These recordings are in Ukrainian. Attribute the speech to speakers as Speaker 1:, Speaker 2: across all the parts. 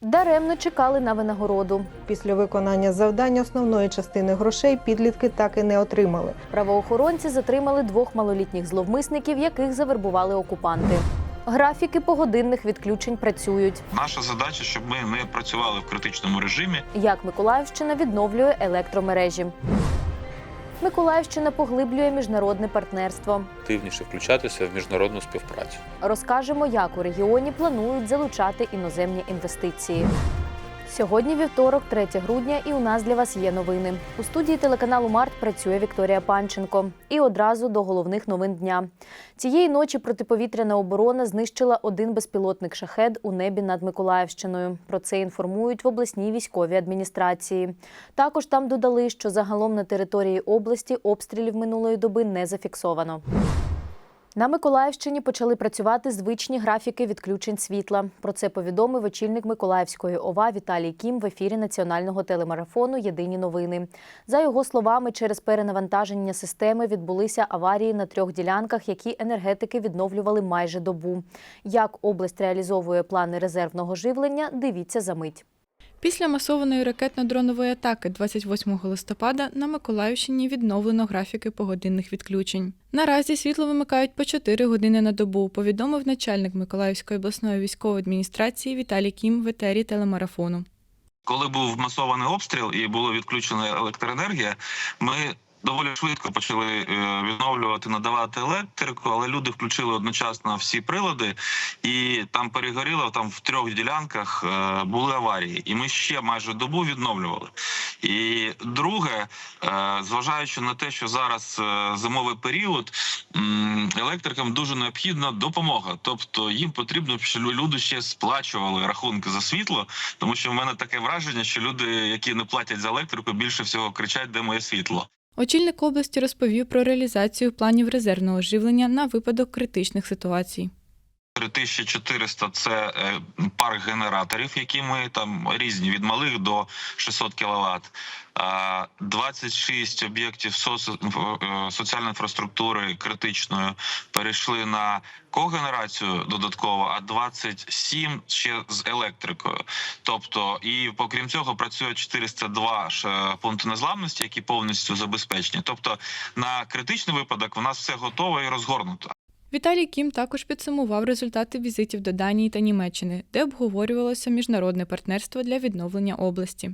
Speaker 1: Даремно чекали на винагороду.
Speaker 2: Після виконання завдань основної частини грошей підлітки так і не отримали.
Speaker 1: Правоохоронці затримали двох малолітніх зловмисників, яких завербували окупанти. Графіки погодинних відключень працюють.
Speaker 3: Наша задача, щоб ми не працювали в критичному режимі.
Speaker 1: Як Миколаївщина відновлює електромережі. Миколаївщина поглиблює міжнародне партнерство.
Speaker 4: активніше включатися в міжнародну співпрацю.
Speaker 1: Розкажемо, як у регіоні планують залучати іноземні інвестиції. Сьогодні вівторок, 3 грудня, і у нас для вас є новини. У студії телеканалу Март працює Вікторія Панченко. І одразу до головних новин дня. Цієї ночі протиповітряна оборона знищила один безпілотник шахед у небі над Миколаївщиною. Про це інформують в обласній військовій адміністрації. Також там додали, що загалом на території області обстрілів минулої доби не зафіксовано. На Миколаївщині почали працювати звичні графіки відключень світла. Про це повідомив очільник Миколаївської ОВА Віталій Кім в ефірі національного телемарафону Єдині новини. За його словами, через перенавантаження системи відбулися аварії на трьох ділянках, які енергетики відновлювали майже добу. Як область реалізовує плани резервного живлення, дивіться за мить.
Speaker 5: Після масованої ракетно-дронової атаки 28 листопада на Миколаївщині відновлено графіки погодинних відключень. Наразі світло вимикають по 4 години на добу, повідомив начальник Миколаївської обласної військової адміністрації Віталій Кім в етері телемарафону.
Speaker 3: Коли був масований обстріл і було відключено електроенергія, ми доволі швидко почали е, відновлювати, надавати електрику, але люди включили одночасно всі прилади, і там перегоріло. Там в трьох ділянках е, були аварії, і ми ще майже добу відновлювали. І друге, е, зважаючи на те, що зараз зимовий період, електрикам дуже необхідна допомога. Тобто їм потрібно, щоб люди ще сплачували рахунки за світло, тому що в мене таке враження, що люди, які не платять за електрику, більше всього кричать, де моє світло.
Speaker 5: Очільник області розповів про реалізацію планів резервного живлення на випадок критичних ситуацій.
Speaker 3: 3400 – це е, парк генераторів, які ми там різні від малих до 600 кВт. 26 об'єктів е, соціальної інфраструктури критичної перейшли на когенерацію додатково, а 27 ще з електрикою. Тобто, і окрім цього працює 402 ж, е, пункти незламності, які повністю забезпечені. Тобто, на критичний випадок у нас все готово і розгорнуто.
Speaker 5: Віталій Кім також підсумував результати візитів до Данії та Німеччини, де обговорювалося міжнародне партнерство для відновлення області.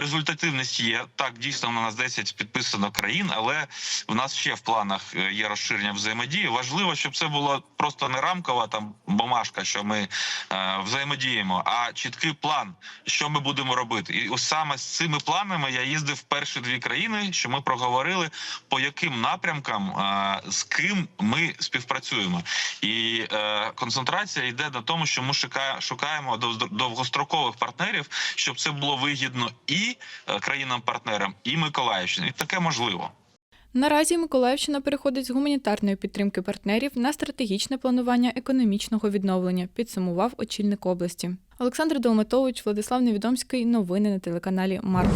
Speaker 3: Результативність є так. Дійсно, на нас 10 підписано країн, але в нас ще в планах е, є розширення взаємодії. Важливо, щоб це було просто не рамкова там бумажка, що ми е, взаємодіємо, а чіткий план, що ми будемо робити. І ось саме з цими планами я їздив в перші дві країни, що ми проговорили по яким напрямкам е, з ким ми співпрацюємо. І е, концентрація йде на тому, що ми шукаємо дов- довгострокових партнерів, щоб це було вигідно і е, країнам-партнерам, і Миколаївщині. Таке можливо.
Speaker 5: Наразі Миколаївщина переходить з гуманітарної підтримки партнерів на стратегічне планування економічного відновлення, підсумував очільник області. Олександр Долматович, Владислав Невідомський. Новини на телеканалі Марк.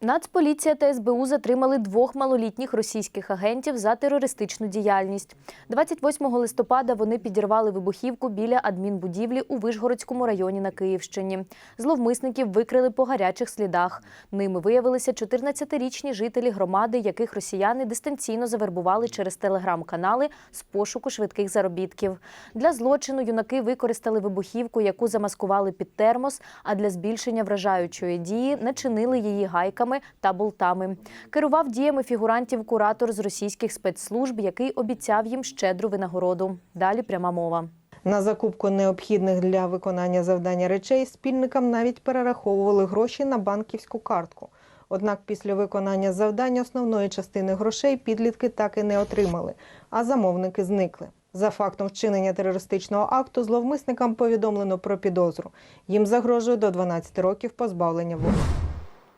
Speaker 1: Нацполіція та СБУ затримали двох малолітніх російських агентів за терористичну діяльність. 28 листопада вони підірвали вибухівку біля адмінбудівлі у Вишгородському районі на Київщині. Зловмисників викрили по гарячих слідах. Ними виявилися 14-річні жителі громади, яких росіяни дистанційно завербували через телеграм-канали з пошуку швидких заробітків. Для злочину юнаки використали вибухівку, яку замаскували під термос, а для збільшення вражаючої дії начинили її гайками та болтами. Керував діями фігурантів куратор з російських спецслужб, який обіцяв їм щедру винагороду. Далі пряма мова.
Speaker 2: На закупку необхідних для виконання завдання речей спільникам навіть перераховували гроші на банківську картку. Однак після виконання завдань основної частини грошей підлітки так і не отримали, а замовники зникли. За фактом вчинення терористичного акту зловмисникам повідомлено про підозру. Їм загрожує до 12 років позбавлення волі.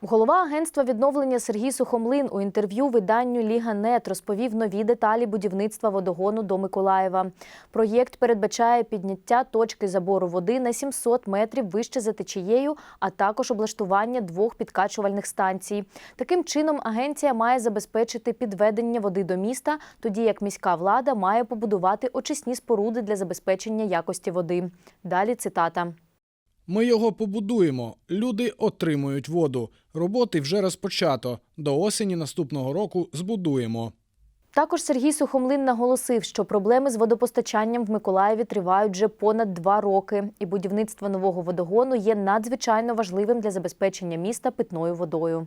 Speaker 1: Голова агентства відновлення Сергій Сухомлин у інтерв'ю виданню Ліга Нет розповів нові деталі будівництва водогону до Миколаєва. Проєкт передбачає підняття точки забору води на 700 метрів вище за течією, а також облаштування двох підкачувальних станцій. Таким чином, агенція має забезпечити підведення води до міста, тоді як міська влада має побудувати очисні споруди для забезпечення якості води. Далі цитата.
Speaker 6: Ми його побудуємо. Люди отримують воду. Роботи вже розпочато. До осені наступного року збудуємо.
Speaker 1: Також Сергій Сухомлин наголосив, що проблеми з водопостачанням в Миколаєві тривають вже понад два роки, і будівництво нового водогону є надзвичайно важливим для забезпечення міста питною водою.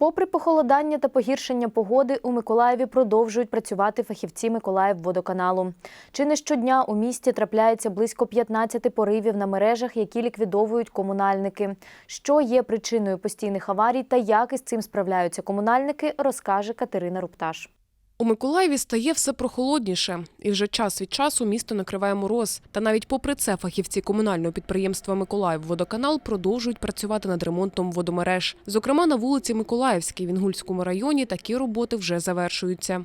Speaker 1: Попри похолодання та погіршення погоди, у Миколаєві продовжують працювати фахівці Миколаївводоканалу. Чи не щодня у місті трапляється близько 15 поривів на мережах, які ліквідовують комунальники. Що є причиною постійних аварій та як із цим справляються комунальники, розкаже Катерина Рупташ.
Speaker 7: У Миколаєві стає все прохолодніше, і вже час від часу місто накриває мороз. Та навіть попри це фахівці комунального підприємства Миколаївводоканал продовжують працювати над ремонтом водомереж. Зокрема, на вулиці Миколаївській в Інгульському районі такі роботи вже завершуються.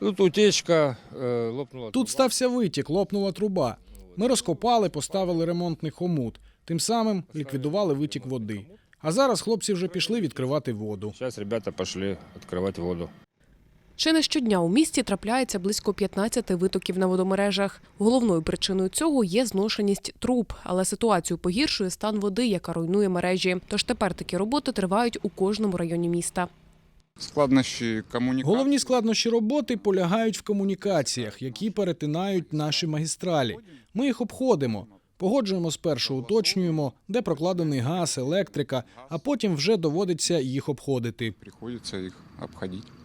Speaker 8: Тут утечка, э, лопнула.
Speaker 6: Тут стався витік, лопнула труба. Ми розкопали, поставили ремонтний хомут. Тим самим ліквідували витік води. А зараз хлопці вже пішли відкривати воду.
Speaker 8: Сейчас ребята пошли открывать воду.
Speaker 7: Чи не щодня у місті трапляється близько 15 витоків на водомережах. Головною причиною цього є зношеність труб, але ситуацію погіршує стан води, яка руйнує мережі. Тож тепер такі роботи тривають у кожному районі міста.
Speaker 9: Складнощі комунікації.
Speaker 6: Головні складнощі роботи полягають в комунікаціях, які перетинають наші магістралі. Ми їх обходимо. Погоджуємо спершу, уточнюємо, де прокладений газ, електрика, а потім вже доводиться їх обходити.
Speaker 9: Приходиться їх обходити.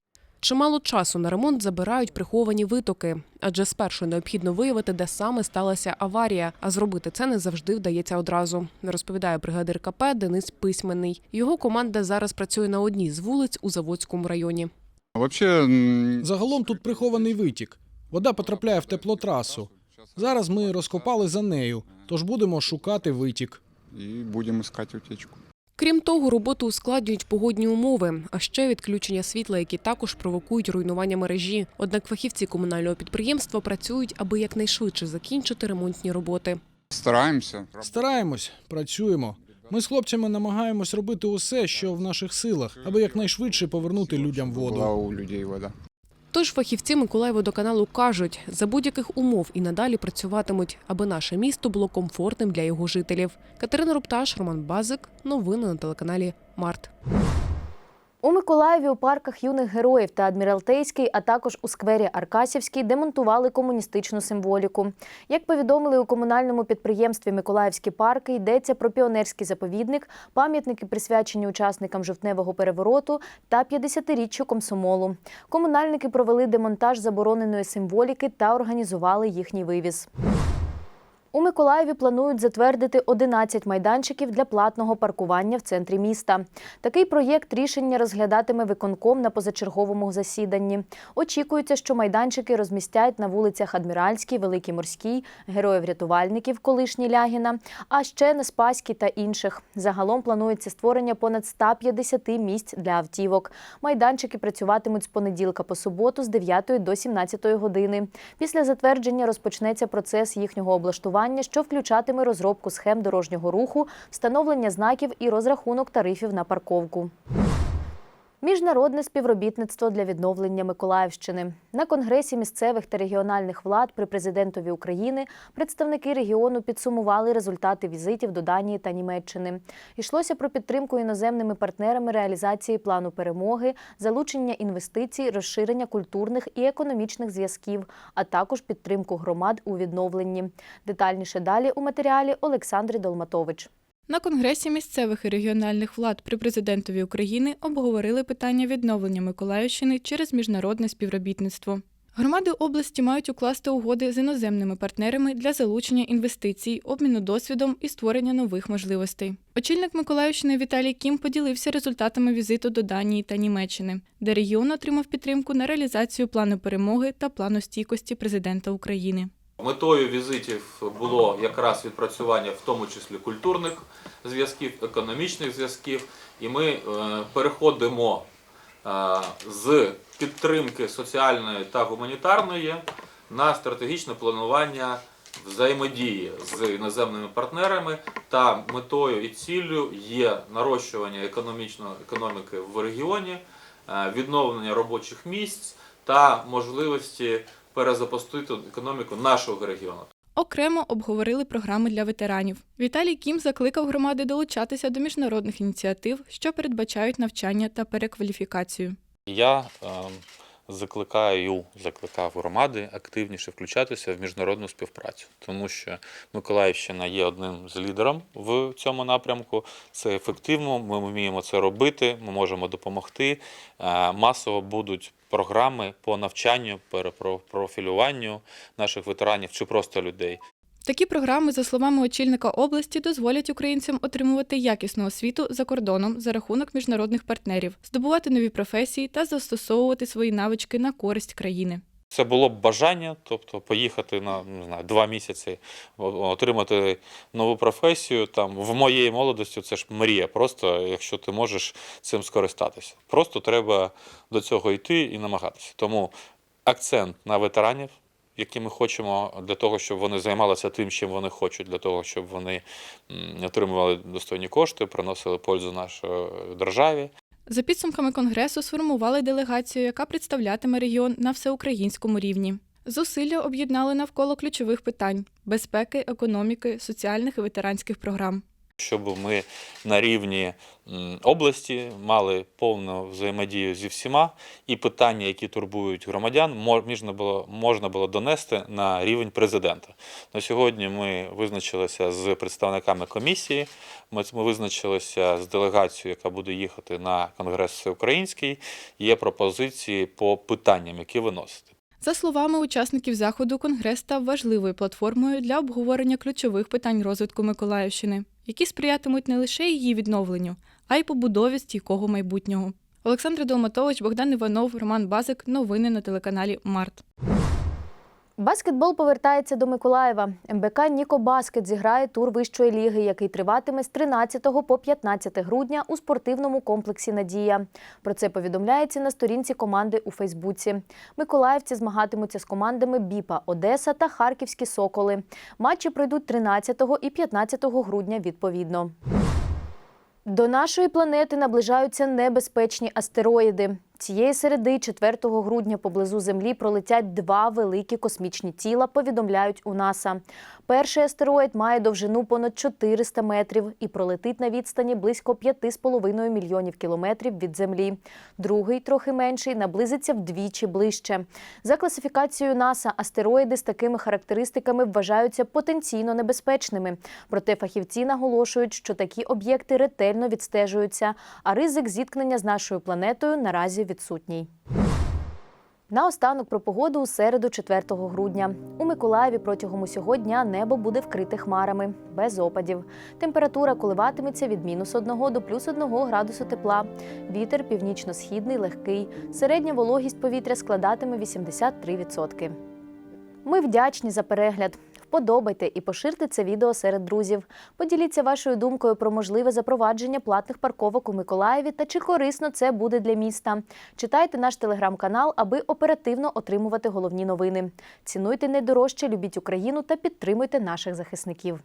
Speaker 7: Чимало часу на ремонт забирають приховані витоки, адже спершу необхідно виявити, де саме сталася аварія, а зробити це не завжди вдається одразу. Розповідає бригадир КП Денис Письменний. Його команда зараз працює на одній з вулиць у Заводському районі.
Speaker 6: Загалом тут прихований витік. Вода потрапляє в теплотрасу. Зараз ми розкопали за нею, тож будемо шукати витік.
Speaker 9: і будемо шукати утечку.
Speaker 7: Крім того, роботу ускладнюють погодні умови, а ще відключення світла, які також провокують руйнування мережі. Однак фахівці комунального підприємства працюють, аби якнайшвидше закінчити ремонтні роботи.
Speaker 9: Стараємося.
Speaker 6: Стараємось, працюємо. Ми з хлопцями намагаємось робити усе, що в наших силах, аби якнайшвидше повернути людям воду.
Speaker 9: у людей вода.
Speaker 7: Тож фахівці Миколаєводоканалу кажуть, за будь-яких умов і надалі працюватимуть, аби наше місто було комфортним для його жителів. Катерина Рупташ, Роман Базик. Новини на телеканалі Март.
Speaker 1: У Миколаєві у парках юних героїв та Адміралтейський, а також у сквері Аркасівський демонтували комуністичну символіку. Як повідомили у комунальному підприємстві Миколаївські парки, йдеться про піонерський заповідник, пам'ятники присвячені учасникам жовтневого перевороту та 50-річчю комсомолу. Комунальники провели демонтаж забороненої символіки та організували їхній вивіз. У Миколаєві планують затвердити 11 майданчиків для платного паркування в центрі міста. Такий проєкт рішення розглядатиме виконком на позачерговому засіданні. Очікується, що майданчики розмістять на вулицях Адміральській, Великій Морській, героїв-рятувальників, колишній Лягіна, а ще на Спаській та інших. Загалом планується створення понад 150 місць для автівок. Майданчики працюватимуть з понеділка по суботу з 9 до 17 години. Після затвердження розпочнеться процес їхнього облаштування, що включатиме розробку схем дорожнього руху, встановлення знаків і розрахунок тарифів на парковку. Міжнародне співробітництво для відновлення Миколаївщини на конгресі місцевих та регіональних влад при президентові України представники регіону підсумували результати візитів до Данії та Німеччини. Йшлося про підтримку іноземними партнерами реалізації плану перемоги, залучення інвестицій, розширення культурних і економічних зв'язків, а також підтримку громад у відновленні. Детальніше далі у матеріалі Олександри Долматович.
Speaker 5: На конгресі місцевих і регіональних влад при президентові України обговорили питання відновлення Миколаївщини через міжнародне співробітництво. Громади області мають укласти угоди з іноземними партнерами для залучення інвестицій, обміну досвідом і створення нових можливостей. Очільник Миколаївщини Віталій Кім поділився результатами візиту до Данії та Німеччини, де регіон отримав підтримку на реалізацію плану перемоги та плану стійкості президента України.
Speaker 4: Метою візитів було якраз відпрацювання, в тому числі культурних зв'язків, економічних зв'язків, і ми е, переходимо е, з підтримки соціальної та гуманітарної на стратегічне планування взаємодії з іноземними партнерами. Та метою і ціллю є нарощування економічної економіки в регіоні, е, відновлення робочих місць та можливості перезапустити економіку нашого регіону.
Speaker 5: Окремо обговорили програми для ветеранів. Віталій Кім закликав громади долучатися до міжнародних ініціатив, що передбачають навчання та перекваліфікацію.
Speaker 3: Я е, закликаю, закликав громади активніше включатися в міжнародну співпрацю, тому що Миколаївщина є одним з лідером в цьому напрямку. Це ефективно, ми вміємо це робити, ми можемо допомогти. Е, масово будуть програми по навчанню, перепрофілюванню наших ветеранів чи просто людей.
Speaker 5: Такі програми, за словами очільника області, дозволять українцям отримувати якісну освіту за кордоном за рахунок міжнародних партнерів, здобувати нові професії та застосовувати свої навички на користь країни.
Speaker 3: Це було б бажання, тобто поїхати на не знаю, два місяці, отримати нову професію. Там в моєї молодості це ж мрія. Просто якщо ти можеш цим скористатися. Просто треба до цього йти і намагатися. Тому акцент на ветеранів, які ми хочемо для того, щоб вони займалися тим, чим вони хочуть, для того, щоб вони отримували достойні кошти, приносили пользу нашій державі.
Speaker 5: За підсумками конгресу сформували делегацію, яка представлятиме регіон на всеукраїнському рівні. Зусилля об'єднали навколо ключових питань безпеки, економіки, соціальних і ветеранських програм.
Speaker 3: Щоб ми на рівні області мали повну взаємодію зі всіма, і питання, які турбують громадян, можна було, можна було донести на рівень президента. На сьогодні ми визначилися з представниками комісії. Ми, визначилися з делегацією, яка буде їхати на конгрес всеукраїнський. Є пропозиції по питанням, які виносити.
Speaker 5: За словами учасників заходу, конгрес став важливою платформою для обговорення ключових питань розвитку Миколаївщини, які сприятимуть не лише її відновленню, а й побудові стійкого майбутнього. Олександр Долматович, Богдан Іванов, Роман Базик. Новини на телеканалі Март.
Speaker 1: Баскетбол повертається до Миколаєва. МБК Ніко Баскет зіграє тур вищої ліги, який триватиме з 13 по 15 грудня у спортивному комплексі Надія. Про це повідомляється на сторінці команди у Фейсбуці. Миколаївці змагатимуться з командами Біпа Одеса та Харківські Соколи. Матчі пройдуть 13 і 15 грудня відповідно. До нашої планети наближаються небезпечні астероїди. Цієї середи, 4 грудня, поблизу Землі пролетять два великі космічні тіла, повідомляють у НАСА. Перший астероїд має довжину понад 400 метрів і пролетить на відстані близько 5,5 мільйонів кілометрів від Землі. Другий, трохи менший, наблизиться вдвічі ближче. За класифікацією НАСА, астероїди з такими характеристиками вважаються потенційно небезпечними. Проте фахівці наголошують, що такі об'єкти ретельно відстежуються, а ризик зіткнення з нашою планетою відсутній. Наостанок про погоду у середу, 4 грудня. У Миколаєві протягом усього дня небо буде вкрите хмарами, без опадів. Температура коливатиметься від мінус 1 до плюс 1 градусу тепла. Вітер північно-східний легкий. Середня вологість повітря складатиме 83%. Ми вдячні за перегляд. Вподобайте і поширте це відео серед друзів. Поділіться вашою думкою про можливе запровадження платних парковок у Миколаєві та чи корисно це буде для міста. Читайте наш телеграм-канал, аби оперативно отримувати головні новини. Цінуйте найдорожче, любіть Україну та підтримуйте наших захисників.